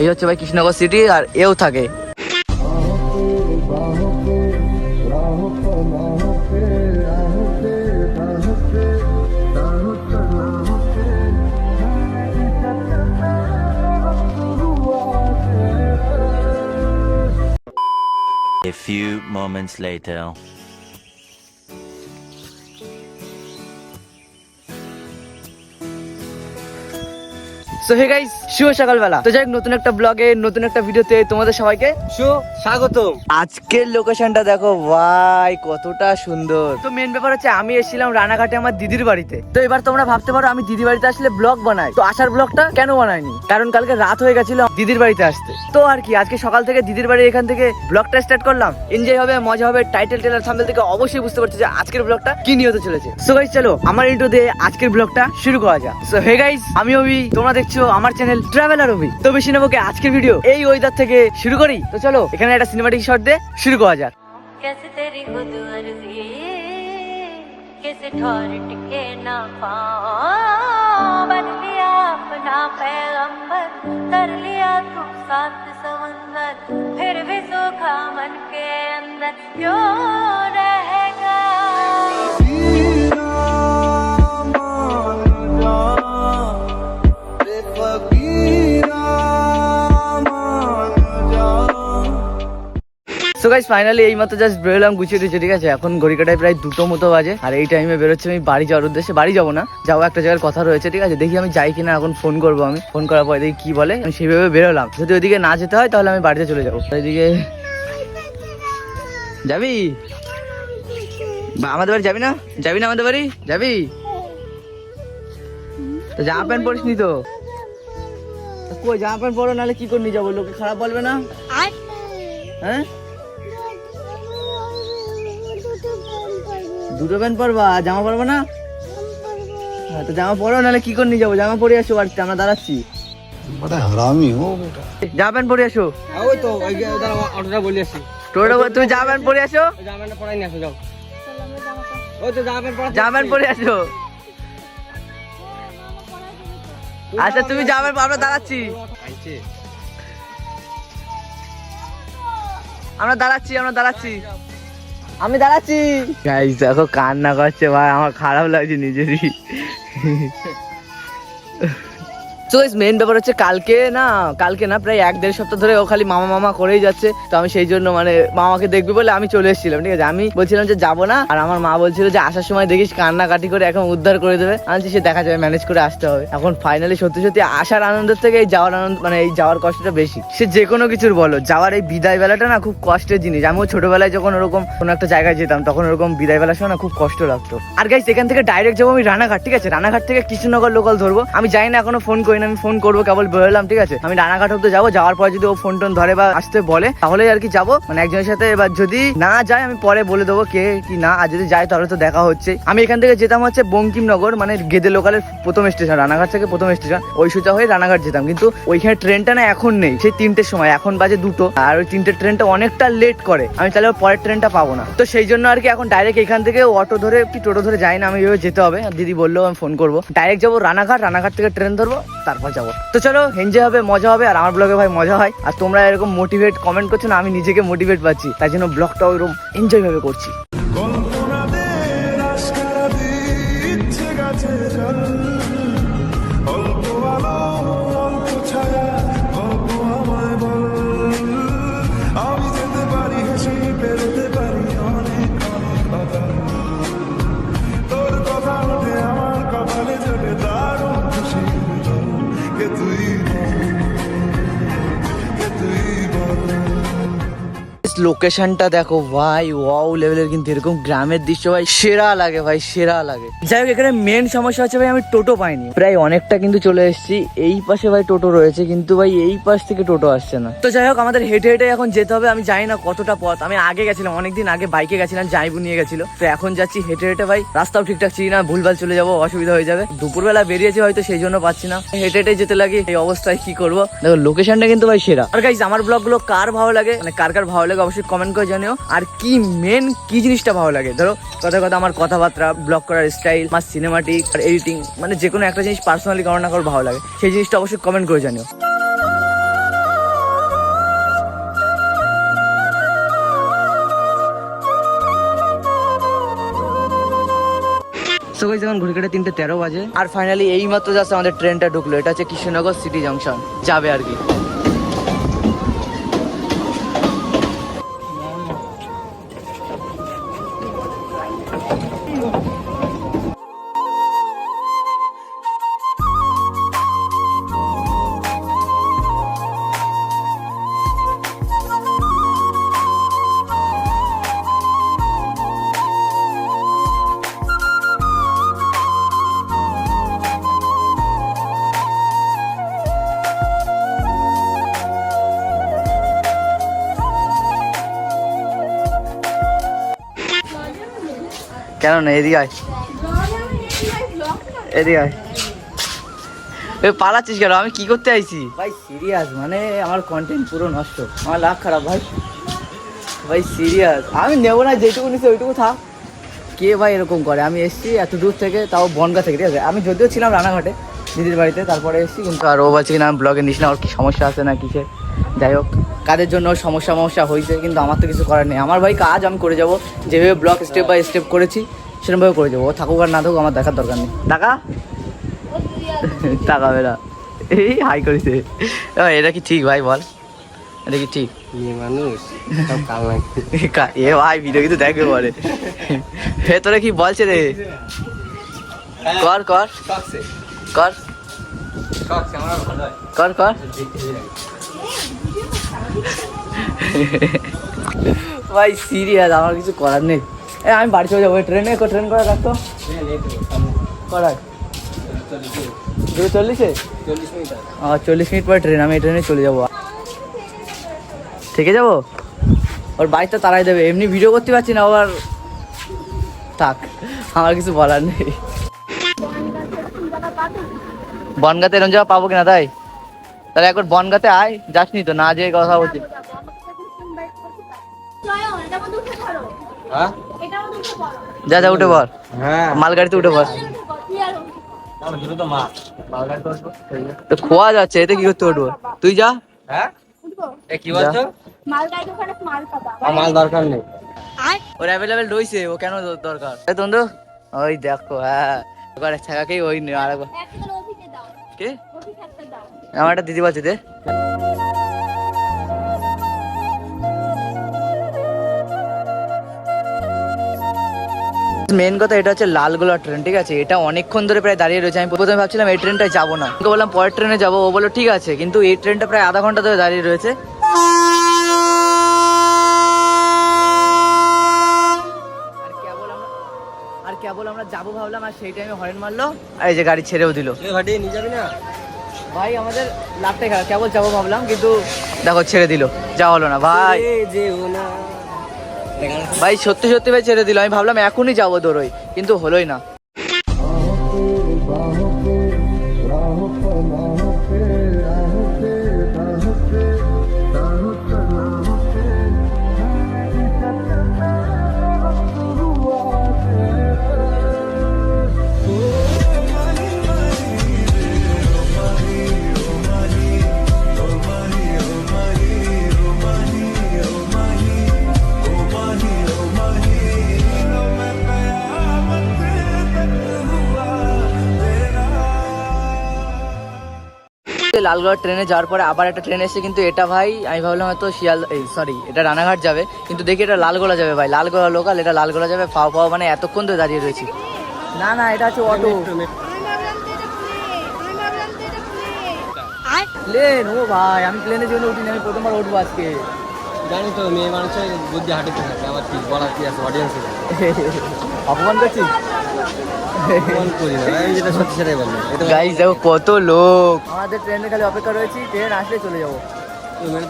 এই হচ্ছে ভাই কৃষ্ণনগর সিটি আর এও থাকে A few moments later. So hey guys শুভ সকালবেলা। তো যাই নতুন একটা ব্লগে নতুন একটা ভিডিওতে তোমাদের সবাইকে সু স্বাগতম। আজকের লোকেশনটা দেখো ভাই কতটা সুন্দর। তো মেন ব্যাপার হচ্ছে আমি এসেছিলাম রানাঘাটে আমার দিদির বাড়িতে। তো এবার তোমরা ভাবতে পারো আমি দিদির বাড়িতে আসলে ব্লগ বানাই। তো আসার ব্লগটা কেন বানাইনি? কারণ কালকে রাত হয়ে গেছিল দিদির বাড়িতে আসতে। তো আর কি আজকে সকাল থেকে দিদির বাড়ি এখান থেকে ব্লগটা স্টার্ট করলাম। এনজয় হবে মজা হবে টাইটেল টেলার সামনে থেকে অবশ্যই বুঝতে পারছি যে আজকের ব্লগটা কি নিয়ে হতে চলেছে। সো গাইস চলো আমার ইন্ট্রো দিয়ে আজকের ব্লগটা শুরু করা যাক। সো হে গাইস আমি অভি তোমরা দেখছ আমার চ্যানেল ট্রাভেলার অভি তো বেশি নেবো কি আজকের ভিডিও এই ওয়েদার থেকে শুরু করি তো চলো এখানে একটা সিনেমাটিক শট দিয়ে শুরু করা যাক कैसे तेरी खुद अर्जी कैसे ठोर टिके ना पाओ बन लिया अपना पैगंबर कर लिया तू साथ समंदर फिर भी सूखा मन के अंदर क्यों रहेगा সো গাইজ ফাইনালি এই মাত্র জাস্ট বেরোলাম গুছিয়ে দিয়েছে ঠিক আছে? এখন ঘড়ি কাটায় প্রায় দুটো মতো বাজে। আর এই টাইমে বেরোচ্ছে আমি বাড়ি যাওয়ার উদ্দেশ্যে। বাড়ি যাব না যাব একটা জায়গার কথা রয়েছে ঠিক আছে? দেখি আমি যাই কিনা এখন ফোন করব আমি। ফোন করার পর দেখি কি বলে। আমি সেইভাবে বেরোলাম। যদি ওইদিকে না যেতে হয় তাহলে আমি বাড়িতে চলে যাব। ওইদিকে যাবি? আমাদের বাড়ি যাবি না? যাবি না আমাদের বাড়ি? যাবি? তো জামা প্যান্ট পরিস নি তো? তা কই জামা প্যান্ট পরো নাহলে কি করে নিয়ে যাব? লোকে খারাপ বলবে না? হ্যাঁ? দুটো প্যান্ট পরবা? জামা পরবো না? হ্যাঁ, তো জামা পরো নাহলে কি করে নিয়ে যাব? জামা পরে আসো বাড়িতে আমরা দাঁড়াচ্ছি। প্যান্ট পরে তুমি প্যান্ট পরে আসো? প্যান্ট পরে আসো। আচ্ছা তুমি আমরা দাঁড়াচ্ছি। আমরা দাঁড়াচ্ছি আমরা দাঁড়াচ্ছি। আমি দাঁড়াচ্ছি। গাইস দেখো কান্না করছে ভাই আমার খারাপ লাগছে নিজেরই। তো মেন ব্যাপার হচ্ছে কালকে না কালকে না প্রায় এক দেড় সপ্তাহ ধরে ও খালি মামা মামা করেই যাচ্ছে। তো আমি সেই জন্য মানে মামাকে দেখবি বলে আমি চলে এসেছিলাম, ঠিক আছে? আমি বলছিলাম যে যাব না, আর আমার মা বলছিল যে আসার সময় দেখিস কান্নাকাটি করে এখন উদ্ধার করে দেবে। আমি সে দেখা যাবে ম্যানেজ করে আসতে হবে। এখন ফাইনালি সত্যি সত্যি আসার আনন্দের থেকে এই যাওয়ার আনন্দ মানে এই যাওয়ার কষ্টটা বেশি। সে যে কোনো কিছুর বলো, যাওয়ার এই বিদায় বেলাটা না খুব কষ্টের জিনিস। আমিও ছোটবেলায় যখন ওরকম কোনো একটা জায়গায় যেতাম, তখন ওরকম বিদায় বেলার সময় না খুব কষ্ট লাগতো। আর গাইস এখান থেকে ডাইরেক্ট যাব আমি রানাঘাট, ঠিক আছে? রানাঘাট থেকে কৃষ্ণনগর লোকাল ধরবো। আমি জানি না এখনও ফোন করি না আমি ফোন করব, কেবল বেরোলাম ঠিক আছে? আমি রানাঘাট অব্দি যাব, যাওয়ার পর যদি ও ফোন টোন ধরে বা আসতে বলে তাহলে আর কি যাব। মানে একজনের সাথে এবার যদি না যায়, আমি পরে বলে দেবো কে কি না, আর যদি যায়, তাহলে তো দেখা হচ্ছে। আমি এখান থেকে যেতাম হচ্ছে বঙ্কিমনগর মানে গেদে লোকালের প্রথম স্টেশন রানাঘাট থেকে প্রথম স্টেশন ওই সোজা হয়ে রানাঘাট যেতাম। কিন্তু ওইখানে ট্রেনটা না এখন নেই, সেই তিনটের সময়, এখন বাজে দুটো। আর ওই তিনটের ট্রেনটা অনেকটা লেট করে। আমি তাহলে পরের ট্রেনটা পাবো না। তো সেই জন্য আর কি এখন ডাইরেক্ট এখান থেকে অটো ধরে, কি টোটো ধরে যাই না, আমি যেতে হবে। দিদি বলল, আমি ফোন করব। ডাইরেক্ট যাব রানাঘাট রানাঘাট থেকে ট্রেন ধরবো তারপর যাব। তো চলো এনজয় হবে, মজা হবে, আর আমার ব্লগে ভাই মজা হয়। আর তোমরা এরকম মোটিভেট কমেন্ট করছ না, আমি নিজেকে মোটিভেট পাচ্ছি। তাই জন্য ব্লগটাও ওইরকম এনজয় ভাবে করছি। লোকেশনটা দেখো, ভাই ওয়াও লেভেলের কিন্তু এরকম গ্রামের দৃশ্য, ভাই, সেরা লাগে, ভাই, সেরা লাগে। যাই হোক এখানে মেন সমস্যা হচ্ছে, ভাই, আমি টোটো পাইনি। প্রায় অনেকটা কিন্তু চলে এসেছি। এই পাশে, ভাই, টোটো রয়েছে, কিন্তু, ভাই, এই পাশ থেকে টোটো আসছে না। তো যাই হোক আমাদের হেঁটে হেঁটে এখন যেতে হবে, আমি জানি না কতটা পথ। আমি আগে গেছিলাম, অনেকদিন আগে বাইকে গেছিলাম, জাইবু নিয়ে গেছিল। তো এখন যাচ্ছি হেঁটে হেঁটে, ভাই, রাস্তাও ঠিকঠাক চিনি না, ভুলভাল চলে যাব, অসুবিধা হয়ে যাবে। দুপুরবেলা বেরিয়েছি হয়তো, সেই জন্য পাচ্ছি না। হেঁটে হেঁটে যেতে লাগে, এই অবস্থায় কি করব? দেখো লোকেশনটা কিন্তু, ভাই, সেরা। আর গাইজ আমার ব্লগগুলো কার ভালো লাগে? মানে কার কার ভালো লাগে? অবশ্যই কমেন্ট করে জানিও। আর কি মেন কি জিনিসটা ভালো লাগে? ধরো কথা কথা আমার কথাবার্তা ব্লগ করার স্টাইল আমার সিনেমাটিক আর এডিটিং মানে যে কোনো একটা জিনিস পার্সোনালি কারও না কারও ভালো লাগে সেই জিনিসটা অবশ্যই কমেন্ট করে জানিও। সো গাইস এখন ঘড়ি কাটে তিনটে তেরো বাজে। আর ফাইনালি এই মাত্র জাস্ট আমাদের ট্রেনটা ঢুকলো এটা হচ্ছে কৃষ্ণনগর সিটি জংশন যাবে আর কি। কেন না এদিকে আয়। এদিকে আয়। পালাচ্ছিস কেন? আমি কি করতে আইছি? ভাই সিরিয়াস মানে আমার কন্টেন্ট পুরো নষ্ট। আমার লাভ খারাপ, ভাই। ভাই সিরিয়াস আমি নেব না, যেটুকু নিচ্ছি ওইটুকু থাক। কে ভাই এরকম করে? আমি এসেছি এত দূর থেকে, তাও বনগা থেকে, ঠিক আছে? আমি যদিও ছিলাম রানাঘাটে, দিদির বাড়িতে, তারপরে এসেছি, কিন্তু আর ও বলছে কিনা, আমি ব্লগে নিস না, ওর কি সমস্যা আছে না কিসে? যাই হোক। কাদের জন্য সমস্যা সমস্যা হয়েছে কিন্তু আমার তো কিছু করার নেই। আমার ভাই কাজ আমি করে যাব যেভাবে ব্লগ স্টেপ বাই স্টেপ করেছি সেরকমভাবে করে যাব। থাকুক আর না থাকুক আমার দেখার দরকার নেই। টাকা? তাকাবে না এই হাই করেছে। এটা কি ঠিক ভাই বল। এটা কি ঠিক? মানুষ এ ভাই ভিডিও কিন্তু দেখবে পরে। হে তোরা কি বলছে রে? কর কর। কর। কর কর। ভাই সিরিয়াস আমার কিছু করার নেই। আমি বাড়ি চলে যাব ট্রেনে ট্রেন করে রাখতো করার দুটো চল্লিশে? চল্লিশ মিনিট পরে ট্রেন আমি ট্রেনে চলে যাব। থেকে যাব? ওর বাড়িতে তারাই দেবে। এমনি ভিডিও করতে পারছি না, আবার থাক, আমার কিছু বলার নেই। বনগাতে এরকম যাওয়া পাবো কিনা তাই? তাহলে একবার বনগাতে আয় যাসনি তো না যেয়ে কথা বলছি। হ্যাঁ? যা যা উঠে পর হ্যাঁ। মালগাড়িতে উঠে পর তো খোয়া যাচ্ছে এতে কি করতে উঠবো? তুই যা। হ্যাঁ? কি বলছো? মাল দরকার নেই। ওর অ্যাভেলেবেল রয়েছে ও কেন দরকার? তন্দু ওই দেখো হ্যাঁ। ছাকাকেই ওই নে আরেকবার। একটা অভিকে দাও। কে? আমার একটা দিদি বলছে দে। মেন কথা এটা হচ্ছে লালগোলা ট্রেন, ঠিক আছে? এটা অনেকক্ষণ ধরে প্রায় দাঁড়িয়ে রয়েছে। আমি প্রথমে ভাবছিলাম এই ট্রেনটায় যাব না। বললাম, পরের ট্রেনে যাব। ও বলল, ঠিক আছে। কিন্তু এই ট্রেনটা প্রায় আধা ঘণ্টা ধরে দাঁড়িয়ে রয়েছে। আর কেবল আমরা যাব ভাবলাম, আর সেই টাইমে হরেন মারলো। আর এই যে গাড়ি ছেড়েও দিল। ভাটি, নিয়ে যাবি না? ভাই আমাদের লাগতে খারাপ। কেবল যাব ভাবলাম কিন্তু দেখো ছেড়ে দিল। যা হলো না ভাই। এ যেও না। ভাই সত্যি সত্যি ভাই ছেড়ে দিল। আমি ভাবলাম এখনই যাব দৌড়ই কিন্তু হলোই না। লালগড় ট্রেনে যাওয়ার পরে আবার একটা ট্রেন এসেছে কিন্তু এটা ভাই আমি ভাবলাম হয়তো শিয়াল এই সরি এটা রানাঘাট যাবে কিন্তু দেখি এটা লালগোলা যাবে ভাই। লালগোলা লোকাল এটা লালগোলা যাবে পাও ফাও মানে এতক্ষণ ধরে দাঁড়িয়ে রয়েছি। না না এটা হচ্ছে অটো। প্লেন ও ভাই আমি প্লেনের জন্য উঠিনি আমি প্রথমবার উঠবো আজকে। জানি তো মেয়ে মানুষের বুদ্ধি হাঁটিতে থাকে আমার কি বলার কি আছে অডিয়েন্স অপমান করছি গাইস দেখো কত লোক। আমাদের ট্রেনে খালি অপেক্ষা রয়েছি ট্রেন আসলে চলে যাব।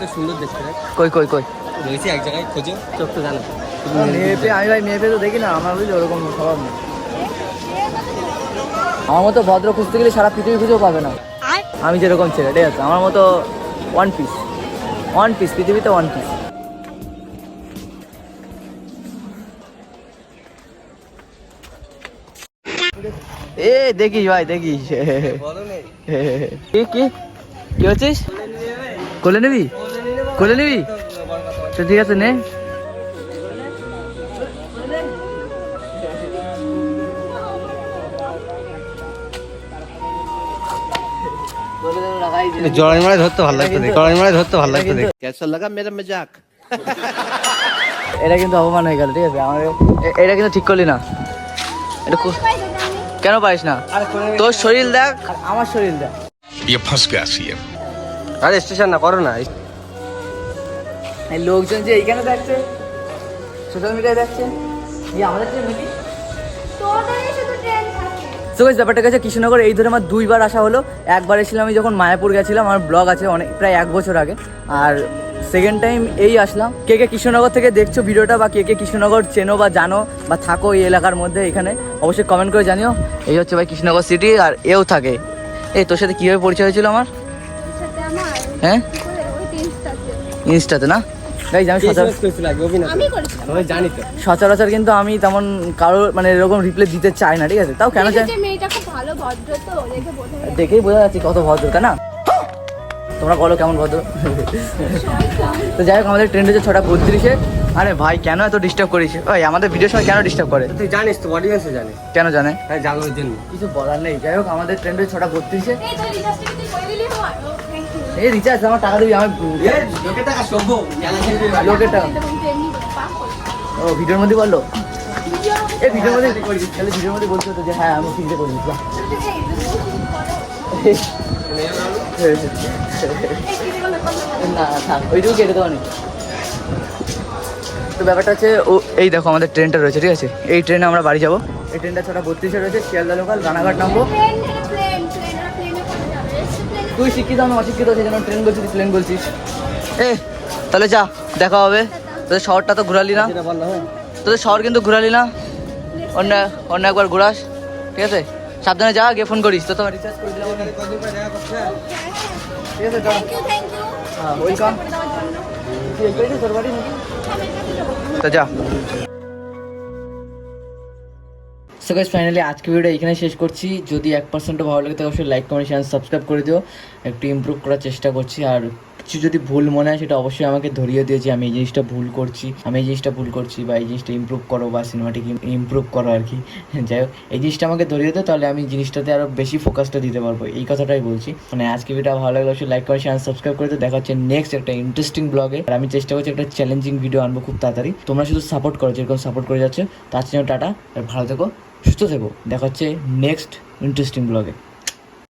তো সুন্দর দেখতে কই কই কই? রয়েছি এক জায়গায় খোঁজো চোখ তো জানো। মেয়ে পেয়ে আমি ভাই মেয়ে তো দেখি না আমার বুঝলি ওরকম স্বভাব নেই। আমার মতো ভদ্র খুঁজতে গেলে সারা পৃথিবী খুঁজেও পাবে না। আমি যেরকম ছেলে ঠিক আছে আমার মতো ওয়ান পিস ওয়ান পিস পৃথিবীতে ওয়ান পিস দেখিস ভাই দেখিস। কি কি? কি হচ্ছিস কোলে নিবি? কোলে নিবি? তো ঠিক আছে নে। জড়াই মারে ধরতে ভালো লাগতো দেখ জড়াই মারে ধরতে ভালো লাগতো দেখ এটা কিন্তু অপমান হয়ে গেল ঠিক আছে। আমার এটা কিন্তু ঠিক করলি না। এটা কো- কেন পারিস না তোর শরীর দেখ আর আমার শরীর দেখ ये फंस गया सीएम আরে স্টেশন না করো না এই লোকজন যে এইখানে দেখছে সোশ্যাল মিডিয়ায় দেখছে এই আমাদের ট্রেন নাকি তোদের শুধু ট্রেন থাকে তো guys, ব্যাপারটা গেছে কৃষ্ণনগর এই ধরে আমার দুইবার আসা হলো একবার এসেছিলাম আমি যখন মায়াপুর গেছিলাম আমার ব্লগ আছে অনেক প্রায় এক বছর আগে আর সেকেন্ড টাইম এই আসলাম। কে কে কৃষ্ণনগর থেকে দেখছ ভিডিওটা বা কে কে কৃষ্ণনগর চেনো বা জানো বা থাকো এই এলাকার মধ্যে এখানে অবশ্যই কমেন্ট করে জানিও। এই হচ্ছে ভাই কৃষ্ণনগর সিটি আর এও থাকে। এই তোর সাথে কীভাবে পরিচয় হয়েছিল আমার? হ্যাঁ? ইনস্টাতে না? সচরাচর কিন্তু আমি তেমন কারোর মানে এরকম রিপ্লাই দিতে চাই না ঠিক আছে? তাও কেন চাই? যে মেয়েটা খুব ভালো ভদ্র তো দেখে বোঝা যায়। দেখেই বোঝা যাচ্ছে কত ভদ্র তাই না? তোমরা বলো কেমন ভদ্র তো যাই হোক আমাদের ট্রেন হচ্ছে ছটা বত্রিশে আরে ভাই কেন এত ডিস্টার্ব করিস ওই আমাদের ভিডিও সময় কেন ডিস্টার্ব করে তুই জানিস তো অডিয়েন্সও জানে কেন জানে হ্যাঁ জানার জন্য কিছু বলার নেই যাই হোক আমাদের ট্রেন হচ্ছে ছটা বত্রিশে এই হয় রিচার্জ আমার টাকা দিবি আমার লোকের টাকা সভ্য লোকের টাকা এমনি পাস করে ও ভিডিওর মধ্যে বলল এই ভিডিওর মধ্যে তাহলে ভিডিওর মধ্যে বলছো তো যে হ্যাঁ আমি ফ্রিতে করে দিচ্ছি না থাক ওইটুকু কেটে দেওয়া নেই তো ব্যাপারটা হচ্ছে ও এই দেখো আমাদের ট্রেনটা রয়েছে ঠিক আছে? এই ট্রেনে আমরা বাড়ি যাব। এই ট্রেনটা ছটা বত্রিশে রয়েছে শিয়ালদা লোকাল রানাঘাট নামবো। তুই শিক্ষিত আমি অশিক্ষিত সেই জন্য ট্রেন বলছিস প্লেন বলছিস। এ তাহলে যা দেখা হবে। তোদের শহরটা তো ঘুরালি না। তোদের শহর কিন্তু ঘুরালি না। অন্য অন্য একবার ঘুরাস ঠিক আছে? সাবধানে যা গিয়ে ফোন করিস। তো তোমার রিচার্জ করে দিলাম। ঠিক আছে হ্যাঁ ওয়েলকাম তো যা। সো গাইস ফাইনালি আজকে ভিডিও এখানে শেষ করছি। যদি এক পার্সেন্টও ভালো লাগে তাহলে অবশ্যই লাইক কমেন্ট শেয়ার সাবস্ক্রাইব করে দিও। একটু ইমপ্রুভ করার চেষ্টা করছি। আর কিছু যদি ভুল মনে হয়, সেটা অবশ্যই আমাকে ধরিয়ে যে আমি এই জিনিসটা ভুল করছি, আমি এই জিনিসটা ভুল করছি বা এই জিনিসটা ইমপ্রুভ করো বা সিনেমাটিক ইমপ্রুভ করো আর কি। যাই হোক, এই জিনিসটা আমাকে ধরিয়ে দেয় তাহলে আমি জিনিসটাতে আরও বেশি ফোকাসটা দিতে পারব। এই কথাটাই বলছি। মানে আজকে ভিডিও ভালো লাগলে, অবশ্যই লাইক কমেন্ট শেয়ার সাবস্ক্রাইব করে দেখা হচ্ছে নেক্সট একটা ইন্টারেস্টিং ব্লগে আর আমি চেষ্টা করছি একটা চ্যালেঞ্জিং ভিডিও আনব খুব তাড়াতাড়ি। তোমরা শুধু সাপোর্ট করো, যেরকম সাপোর্ট করে যাচ্ছে, তার জন্য টাটা। আর ভালো থেকো, সুস্থ থেকো। দেখা হচ্ছে নেক্সট ইন্টারেস্টিং ব্লগে